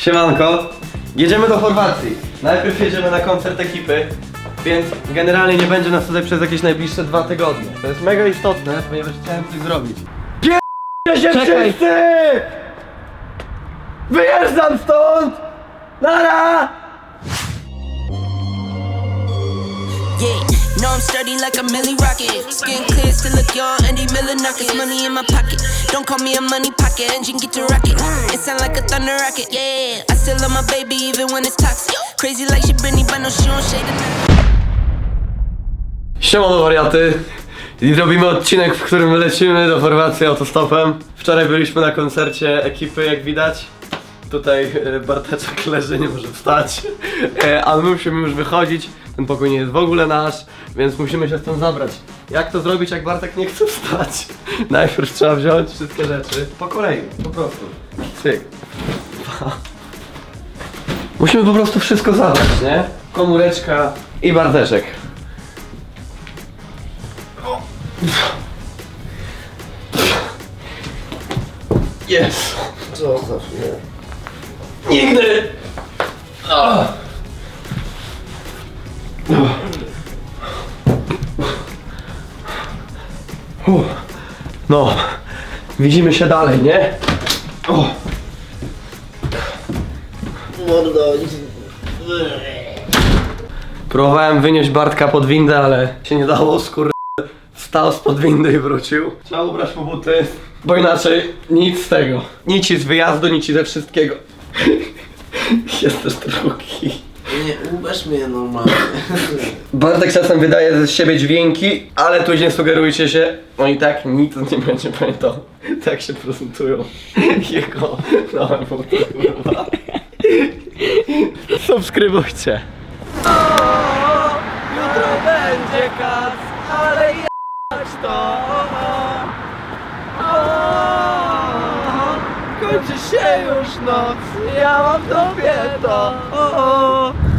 Siemanko, jedziemy do Chorwacji. Najpierw jedziemy na koncert ekipy, więc generalnie nie będzie nas tutaj przez jakieś najbliższe dwa tygodnie. To jest mega istotne, ponieważ chciałem coś zrobić. Pierdolę się Czekaj. wszyscy! Wyjeżdżam stąd! Nara! Yeah, know I'm sturdy like a milli rocket. Skin clear, still look young. Andy Miller knockers, money in my pocket. Don't call me a money pocket. Engine get to rocket. It sound like a thunder rocket. Yeah, I still love my baby even when it's toxic. Crazy like she Britney, but no she don't shade. Siemano wariaty i robimy odcinek, w którym lecimy do Chorwacji autostopem. Wczoraj byliśmy na koncercie ekipy, jak widać. Tutaj e, Barteczek leży, nie może wstać. E, Ale my musimy już wychodzić. Ten pokój nie jest w ogóle nasz, więc musimy się stąd zabrać. Jak to zrobić, jak Bartek nie chce wstać? Najpierw trzeba wziąć wszystkie rzeczy po kolei, po prostu. Cyk. Musimy po prostu wszystko zabrać, nie? Komóreczka i Barteczek. Jest. Zostaw mnie. Nigdy! No, widzimy się dalej, nie? O. Próbowałem wynieść Bartka pod windę, ale się nie dało, skór... Wstał spod windy i wrócił. Trzeba ubrać mu buty, bo inaczej nic z tego. Nic z wyjazdu, nic ze wszystkiego. Jest też drugi. Nie, ubierz mnie normalnie. Bartek czasem wydaje ze siebie dźwięki, ale tu nie sugerujcie się, on i tak nic nie będzie pamiętał. Tak się prezentują jego nowe buty, kurwa. Subskrybujcie. Jutro będzie kac, ale jak to? Kończy się już noc, ja mam tobie to.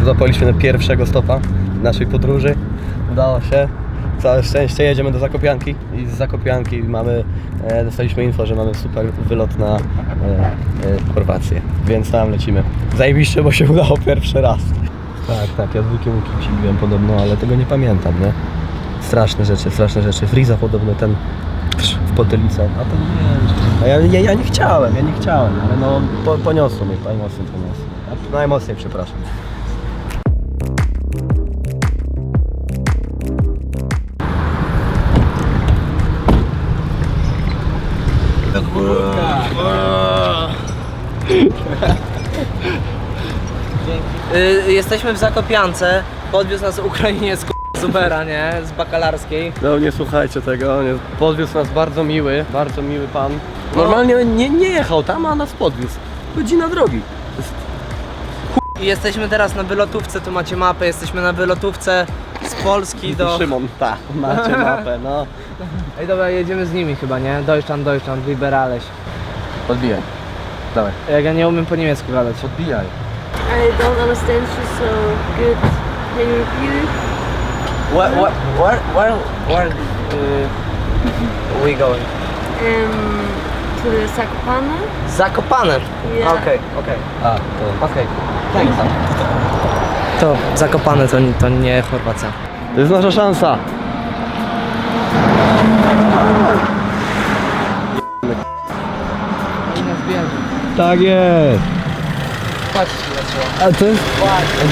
Zapaliśmy pierwszego stopa naszej podróży. Udało się. Całe szczęście jedziemy do Zakopianki i z Zakopianki mamy, e, dostaliśmy info, że mamy super wylot na e, e, Chorwację, więc tam lecimy. Zajebiście, bo się udało pierwszy raz. Tak, tak, ja łukiem się biłem podobno, ale tego nie pamiętam, nie? Straszne rzeczy, straszne rzeczy. Friza podobno ten w potylicę, a to nie. A ja, ja, ja nie chciałem, ja nie chciałem, ale no po, poniosło mnie, poniosło. Najmocniej przepraszam. Y, jesteśmy w Zakopiance. Podwiózł nas Ukrainiec k***a, z Ubera, nie? Z bakalarskiej. No nie słuchajcie tego, nie. podwiózł nas bardzo miły, bardzo miły pan. Normalnie nie, nie jechał tam, a nas podwiózł. Godzina drogi. I jesteśmy teraz na wylotówce, tu macie mapę, jesteśmy na wylotówce z Polski do... Szymon, tak, macie mapę, no. Ej dobra, jedziemy z nimi chyba, nie? Deutschland, Deutschland, Liberales. Podbijaj. Dawaj. Jak ja nie umiem po niemiecku gadać. Podbijaj. I don't understand you so good. Can you repeat it? Where, where, where, where, where uh, we going? Um, to the Zakopane? Zakopane. Yeah. Okej, okej. A, to Okej. Thanks. To Zakopane to, to nie Chorwacja. To jest nasza szansa. Tak jest. Patrz, A ty?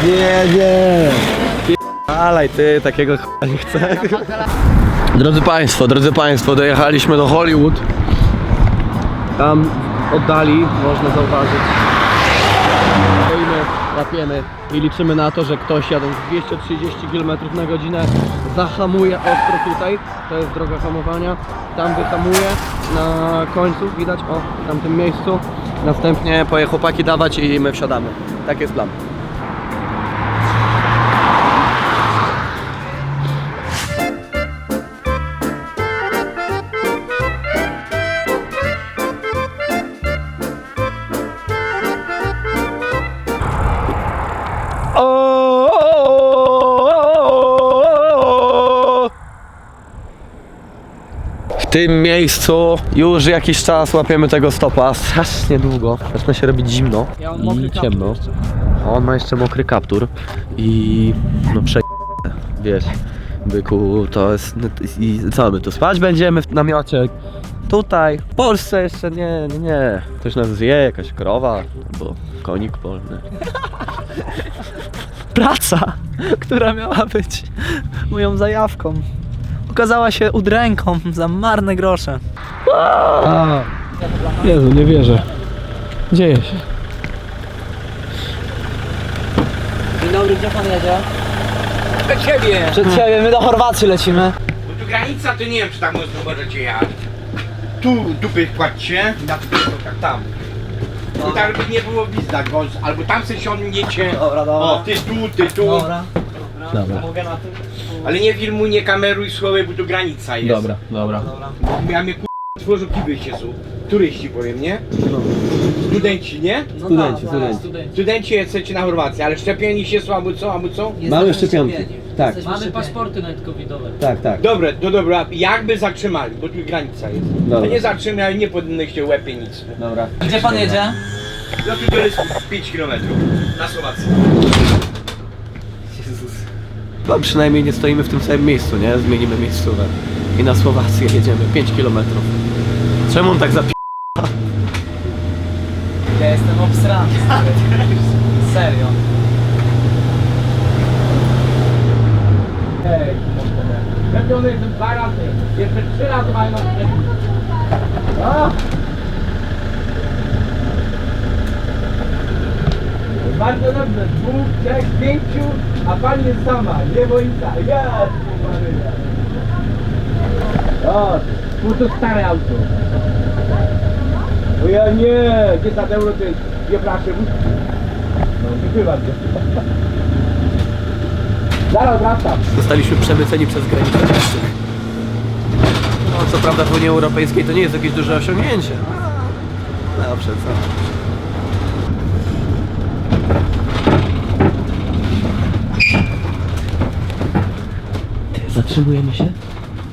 Nie, nie. Alaj ty, takiego ch... nie chcę. Drodzy Państwo, drodzy Państwo, dojechaliśmy do Hollywood. Tam oddali można zauważyć. Stoimy, łapiemy i liczymy na to, że ktoś jadąc 230 km na godzinę zahamuje ostro tutaj. To jest droga hamowania. Tam wyhamuje na końcu, widać, o, w tamtym miejscu. Następnie poje chłopaki dawać i my wsiadamy. Tak jest plan. Tym miejscu już jakiś czas łapiemy tego stopa, strasznie długo. Zaczyna się robić zimno i ciemno. A On ma jeszcze mokry kaptur i no prze... wiesz, byku, to jest... i co, my tu spać będziemy w namiocie? Tutaj, w Polsce jeszcze nie, nie, nie. Ktoś nas zje, jakaś krowa, albo konik polny. praca, która miała być moją zajawką, okazała się udręką za marne grosze. Jezu, nie wierzę. Dzieje się. Dzień dobry, gdzie pan jedzie? Przed siebie! Przed siebie, my do Chorwacji lecimy. Bo tu granica, to nie wiem, czy tak mocno możecie jechać. Tu dupy kładźcie, na tak tam. I tak by nie było widać, bo albo tam se siądniecie. Dobra, dobra. O, ty tu, ty tu. Dobra. Dobra. Mogę na tym? Ale nie filmuj, nie kameruj słowy, bo tu granica jest. Dobra, dobra. Ja mnie k***a tworzą kiby się są. Turyści powiem, nie? Studenci, nie? No Studenci, tak, studenci. studenci. Studenci jesteście na Chorwacji, ale szczepieni się są albo co, albo co? Jesteśmy Mamy szczepionki. szczepieni. Tak. Jesteśmy Mamy szczepieni. paszporty nawet covidowe. Tak, tak. Dobre, no dobra, jakby zatrzymali, bo tu granica jest. Dobra. A nie zatrzymali, nie powinnyście łepie nic. Dobra. Gdzie pan jedzie? No tu to jest 5 km na Słowacji. No przynajmniej nie stoimy w tym samym miejscu, nie? Zmienimy miejscówę. I na Słowację jedziemy 5 km. Czemu on tak zapi... Ja jestem obsrany. Serio. Hej, szczepiony jestem dwa razy. Jeszcze trzy razy mają na szczepić. A! Bardzo dobrze, dwóch, trzech, pięciu, a pani jest sama, nie boica. Ja, Maryja. O, tu to stare auto. O ja nie, 10 euro to jest, nie proszę, no dziękuję bardzo. Zaraz wracam. Zostaliśmy przemyceni przez granicę. No co prawda w Unii Europejskiej to nie jest jakieś duże osiągnięcie. No Dobrze, co? Zatrzymujemy się,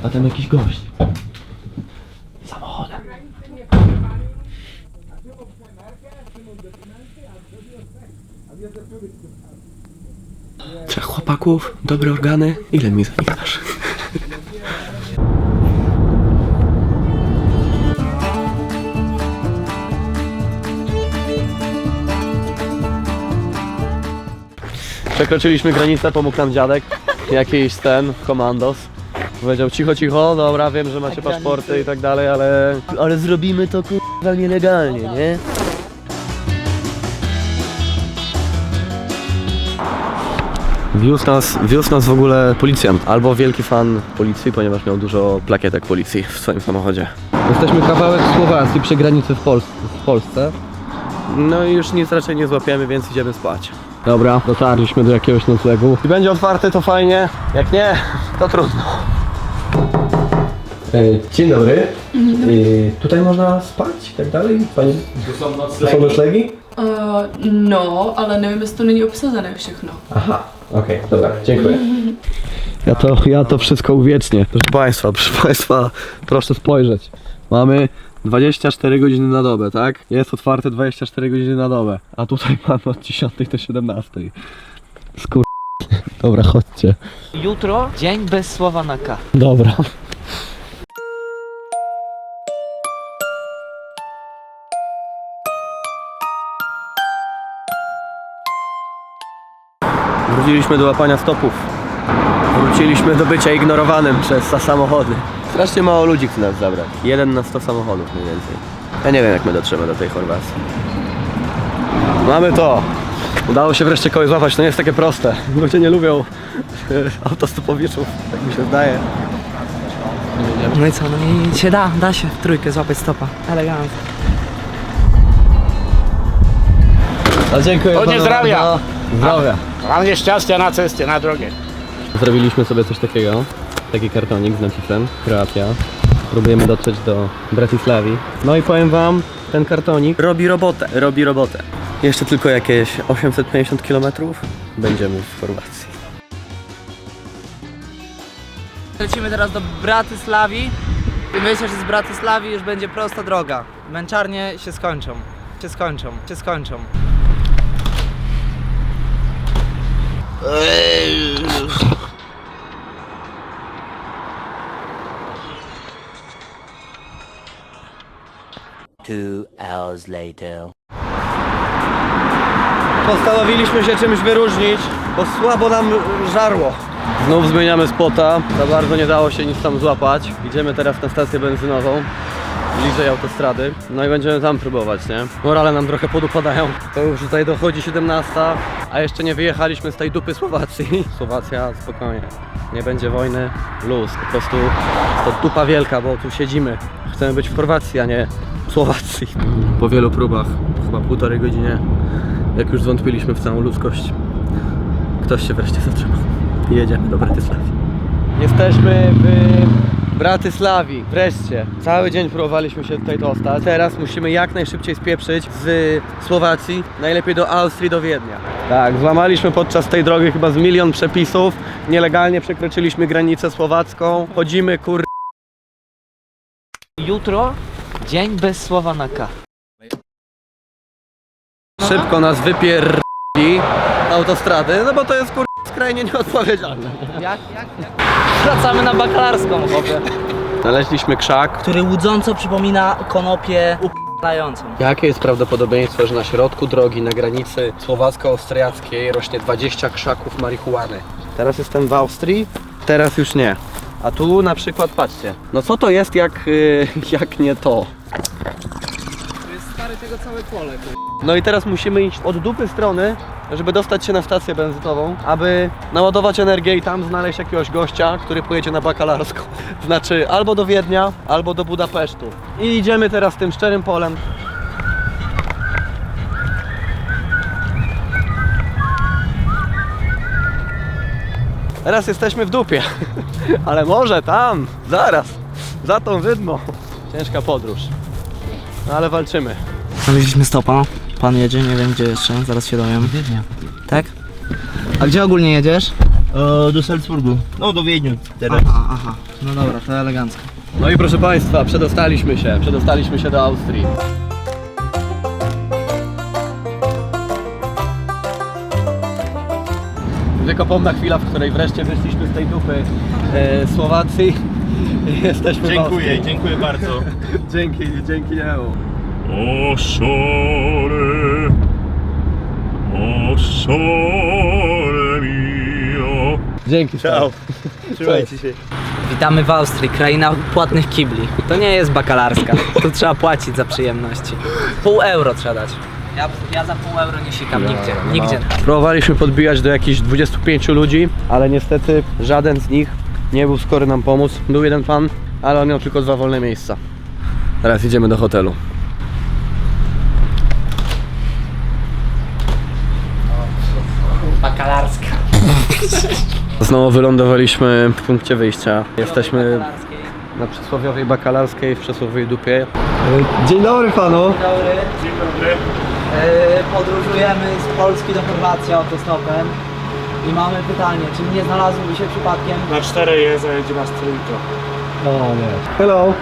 a tam jakiś gość. Samochodem. Trzech chłopaków, dobre organy. Ile mi za? Przekroczyliśmy granicę, pomógł nam dziadek. Jakiś ten, komandos. Powiedział cicho, cicho, dobra, wiem, że macie paszporty i tak dalej, ale... Ale zrobimy to kurwa nielegalnie, nie? Wiózł nas, wiózł nas w ogóle policjant, albo wielki fan policji, ponieważ miał dużo plakietek policji w swoim samochodzie. Jesteśmy kawałek Słowacji przy granicy w, Pols w Polsce. No i już nic raczej nie złapiemy, więc idziemy spać. Dobra, dotarliśmy do jakiegoś noclegu. Jeśli będzie otwarte, to fajnie. Jak nie, to trudno. Dzień dobry. Tutaj można spać i tak dalej? Pani... To są noclegi? To są noclegi? E, no, ale nevím, jestli to není obsazené všechno. Aha, okej, dobra, dziękuję. Ja to, ja to wszystko uwiecznię. Proszę Państwa, proszę Państwa, proszę spojrzeć. Mamy 24 godziny na dobę, tak? Jest otwarte 24 godziny na dobę, a tutaj mamy od 10 do 17. Skur... Dobra, chodźcie. Jutro dzień bez słowa na K. Dobra. Wróciliśmy do łapania stopów. Wróciliśmy do bycia ignorowanym przez te samochody. Strasznie mało ludzi chce nas zabrać. Jeden na 100 samochodów mniej więcej. Ja nie wiem jak my dotrzemy do tej Chorwacji. Mamy to! Udało się wreszcie kogoś złapać, to nie jest takie proste. Ludzie nie lubią autostopowiczów, tak mi się zdaje. No i co, no i się da, da się w trójkę złapać stopa. Elegancko. A dziękuję panu zdrowia. bardzo. Zdrowia. Mam nieszczęście na cestie, na drogie. Zrobiliśmy sobie coś takiego. Taki kartonik z napisem Kroatia. Próbujemy dotrzeć do Bratysławi. No i powiem wam, ten kartonik robi robotę, robi robotę. Jeszcze tylko jakieś 850 km będziemy w Chorwacji. Lecimy teraz do Bratysławi I myślę, że z Bratysławi już będzie prosta droga. Męczarnie się skończą. Się skończą. Się skończą. Postanowiliśmy się czymś wyróżnić, bo słabo nam żarło. Znów zmieniamy spota, za bardzo nie dało się nic tam złapać. Idziemy teraz na stację benzynową, bliżej autostrady. No i będziemy tam próbować, nie? Morale nam trochę podupadają. To już tutaj dochodzi 17, a jeszcze nie wyjechaliśmy z tej dupy Słowacji. Słowacja, spokojnie. Nie będzie wojny, luz. Po prostu to dupa wielka, bo tu siedzimy. Chcemy być w Chorwacji, a nie w Słowacji. Po wielu próbach, chyba półtorej godzinie, jak już zwątpiliśmy w całą ludzkość, ktoś się wreszcie zatrzymał. Jedziemy do Bratysławi. Jesteśmy w Bratysławii, wreszcie. Cały dzień próbowaliśmy się tutaj dostać. Teraz musimy jak najszybciej spieprzyć z Słowacji, najlepiej do Austrii, do Wiednia. Tak, złamaliśmy podczas tej drogi chyba z milion przepisów. Nielegalnie przekroczyliśmy granicę słowacką. Chodzimy kur... Jutro dzień bez słowa na K. Szybko nas wypier... autostrady, no bo to jest kur... skrajnie nieodpowiedzialne. Jak, jak, jak? Wracamy na bakalarską, chłopie. Znaleźliśmy krzak, Który łudząco przypomina konopię upalającą. Jakie jest prawdopodobieństwo, że na środku drogi, na granicy słowacko-austriackiej rośnie 20 krzaków marihuany? Teraz jestem w Austrii, teraz już nie. A tu na przykład, patrzcie, no co to jest jak, y, jak nie to? Tego całe pole. No i teraz musimy iść od dupy strony, żeby dostać się na stację benzynową, aby naładować energię i tam znaleźć jakiegoś gościa, który pojedzie na bakalarską. Znaczy albo do Wiednia, albo do Budapesztu. I idziemy teraz tym szczerym polem. Teraz jesteśmy w dupie, ale może tam, zaraz, za tą wydmą. Ciężka podróż, no ale walczymy. Znaleźliśmy stopa. Pan jedzie, nie wiem gdzie jeszcze, zaraz się dowiem. Wiednia. Tak? A gdzie ogólnie jedziesz? do Salzburgu. No do Wiedniu teraz. Aha, aha. No dobra, to elegancko. No i proszę Państwa, przedostaliśmy się, przedostaliśmy się do Austrii. Wiekopomna chwila, w której wreszcie wyszliśmy z tej dupy e, Słowacji. Jesteśmy w Dziękuję, Austrii. dziękuję bardzo. Dzięki, dzięki niemu. O sole, o sole mio. Dzięki. Ciao. Trzymajcie się. Witamy w Austrii, kraina płatnych kibli. To nie jest bakalarska. Tu trzeba płacić za przyjemności. Pół euro trzeba dać. Ja, ja za pół euro nie sikam nigdzie. Nigdzie. Próbowaliśmy podbijać do jakichś 25 ludzi, ale niestety żaden z nich nie był skory nam pomóc. Był jeden pan, ale on miał tylko dwa wolne miejsca. Teraz idziemy do hotelu. Bakalarska. Znowu wylądowaliśmy w punkcie wyjścia. Jesteśmy na przysłowiowej bakalarskiej w przysłowiowej dupie. Dzień dobry panu. Dobry. Dzień dobry. E, podróżujemy z Polski do Chorwacji autostopem. I mamy pytanie, czy nie znalazłby się przypadkiem Na cztery jest, a jedzie nas tylko. Hello.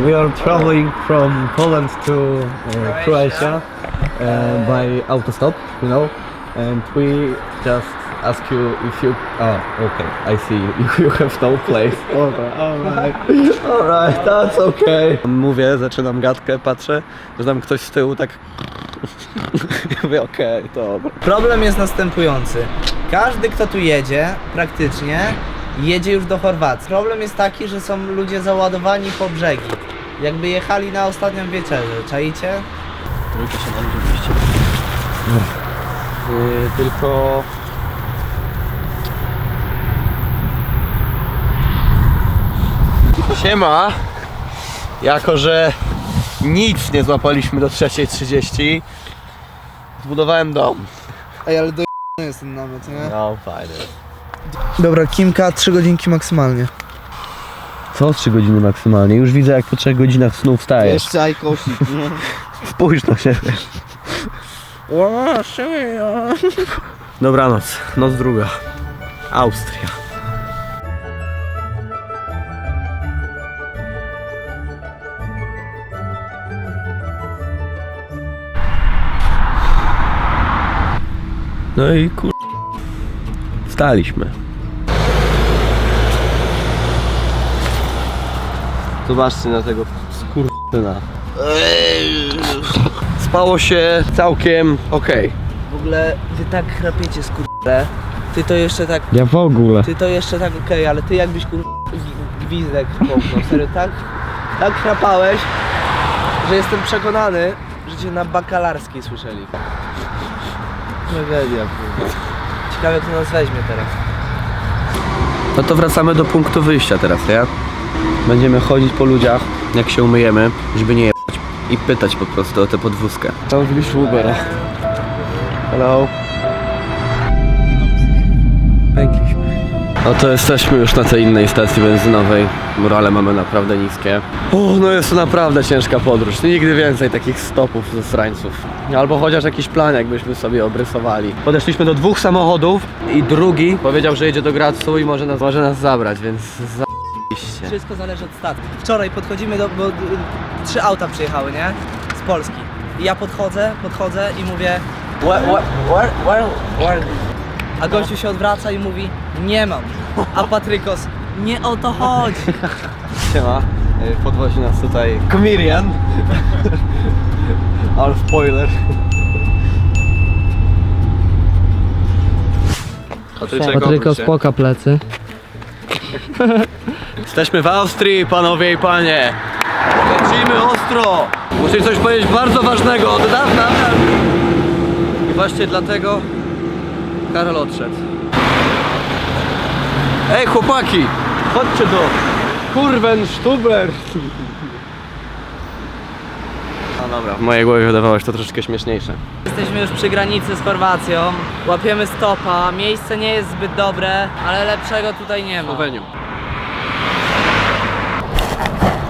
We are traveling from Poland to uh, Croatia uh, by autostop, you know, and we just ask you if you. Oh, okay, I see you. You have no place. Alright, alright, alright, that's okay. Mówię, zaczynam gadkę, patrzę, że tam ktoś z tyłu tak. Mówię, okej, dobra. Problem jest następujący. Każdy, kto tu jedzie, praktycznie, jedzie już do Chorwacji. Problem jest taki, że są ludzie załadowani po brzegi. Jakby jechali na ostatnią wieczerzę, czaicie? Trójkę się. Yy, tylko... Siema! Jako, że nic nie złapaliśmy do 3.30 zbudowałem dom. Ej, ale do jest ten namiot, nie? No, fajny. Dobra, Kimka, 3 godzinki maksymalnie. Co 3 godziny maksymalnie? Już widzę jak po 3 godzinach snu wstajesz. Jeszcze ajkosik, nie? Spójrz na siebie. Dobranoc, noc druga. Austria. No i kur... Wstaliśmy. Zobaczcie na tego skurczyna. Spało się całkiem okej. W ogóle wy tak chrapiecie skórę. Ty to jeszcze tak, Ja w ogóle. ty to jeszcze tak okej, ale ty jakbyś kur... gwizdek połknął. Serio, tak, tak chrapałeś, że jestem przekonany, że cię na bakalarskiej słyszeli. Tragedia, kurwa. Ciekawe kto nas weźmie teraz. No to wracamy do punktu wyjścia teraz, nie? Będziemy chodzić po ludziach, jak się umyjemy, żeby nie. I pytać po prostu o tę podwózkę. Zamówiliśmy Ubera. Hello. Pękliśmy. No to jesteśmy już na tej innej stacji benzynowej. Morale mamy naprawdę niskie. O, no jest to naprawdę ciężka podróż. Nigdy więcej takich stopów ze srańców. Albo chociaż jakiś plan, jakbyśmy sobie obrysowali. Podeszliśmy do dwóch samochodów i drugi powiedział, że jedzie do Gracu i może nas, może nas zabrać, więc za***ście. Wszystko zależy od statku. Wczoraj podchodzimy do, bo y, trzy auta przyjechały, nie? Z Polski. I ja podchodzę, podchodzę i mówię where, where, where, where, where? A gościu się odwraca i mówi nie mam. A Patrykos nie o to chodzi. Siema, y, podwozi nas tutaj Comedian Alf Spoiler Patryko, spoka plecy. Jesteśmy w Austrii, panowie i panie. Lecimy ostro. Muszę coś powiedzieć bardzo ważnego od dawna. I właśnie dlatego Karol odszedł. Ej chłopaki, chodźcie do Kurwen Sztubler No dobra, w mojej głowie wydawało się to troszeczkę śmieszniejsze Jesteśmy już przy granicy z Chorwacją. Łapiemy stopa. Miejsce nie jest zbyt dobre, ale lepszego tutaj nie ma. Słoweniu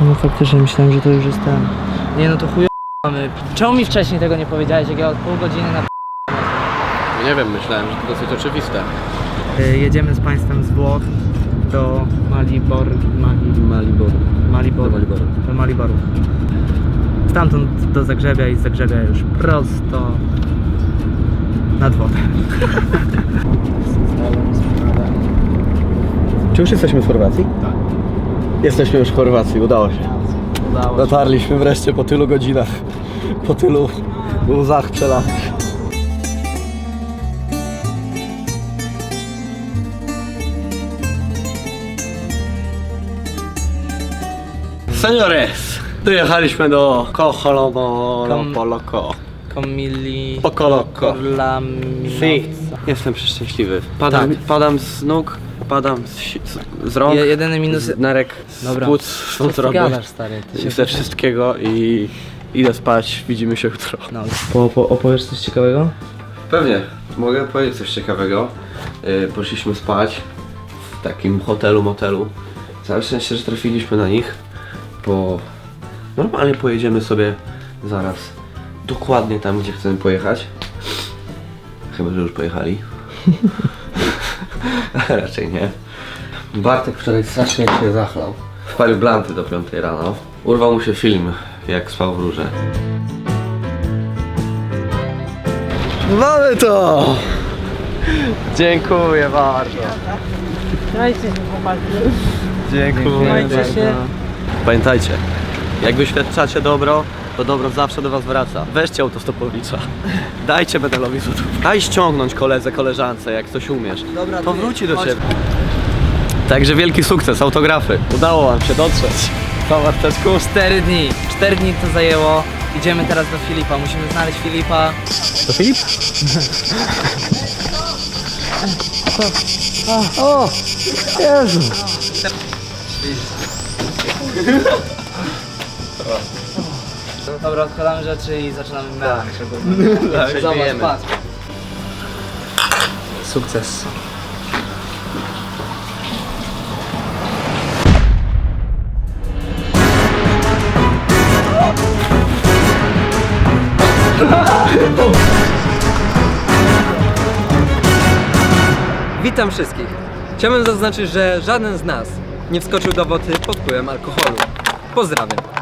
No faktycznie myślałem, że to już jest ten. Nie no to chuj mamy. Czemu mi wcześniej tego nie powiedziałeś, jak ja od pół godziny na Nie wiem, myślałem, że to dosyć oczywiste Y, Jedziemy z państwem z Włoch do Malibor, Mali, Malibor Malibor, Do Maliboru. do Maliboru. Stamtąd do Zagrzebia i z Zagrzebia już prosto nad wodę. Czy już jesteśmy w Chorwacji? Tak. Jesteśmy już w Chorwacji, udało się. Udało się. Dotarliśmy wreszcie po tylu godzinach, po tylu łzach przelanych. Seniores, dojechaliśmy do Kocholomo Kom- Poloko. Komili... Pokoloko. Si. Jestem przeszczęśliwy. Padam, Tak. padam z nóg, padam z, si- z, z rąk, Je- jedyny minus... z nerek, Dobra. z płuc, Co ty wątroby. gadasz, stary? Ty się... Ze wszystkiego i idę spać, widzimy się jutro. No. Po, po, opowiesz coś ciekawego? Pewnie, mogę powiedzieć coś ciekawego. Yy, poszliśmy spać w takim hotelu, motelu. Całe szczęście, że trafiliśmy na nich, bo normalnie pojedziemy sobie zaraz dokładnie tam, gdzie chcemy pojechać. Chyba, że już pojechali. Raczej nie. Bartek wczoraj strasznie się zachlał. Wpalił blanty do 5 rano. Urwał mu się film, jak spał w rurze. Mamy to! Dziękuję bardzo. Dajcie się chłopaki. Dziękuję Trzymajcie się. Pamiętajcie, jak wyświadczacie dobro, to dobro zawsze do was wraca. Weźcie autostopowicza. Dajcie Benelowi złotów. Daj ściągnąć koledze, koleżance, jak coś umiesz. Dobra, To ty, wróci do chodź. ciebie. Także wielki sukces, autografy. Udało wam się dotrzeć. Co Marteczku? Cztery dni. Cztery dni to zajęło. Idziemy teraz do Filipa. Musimy znaleźć Filipa. To Filip? o! Jezu! Dobra, odkładamy rzeczy i zaczynamy tak. Tak, Zobacz, patrz. Sukces. Witam wszystkich. Chciałbym zaznaczyć, że żaden z nas nie wskoczył do wody pod wpływem alkoholu. Pozdrawiam.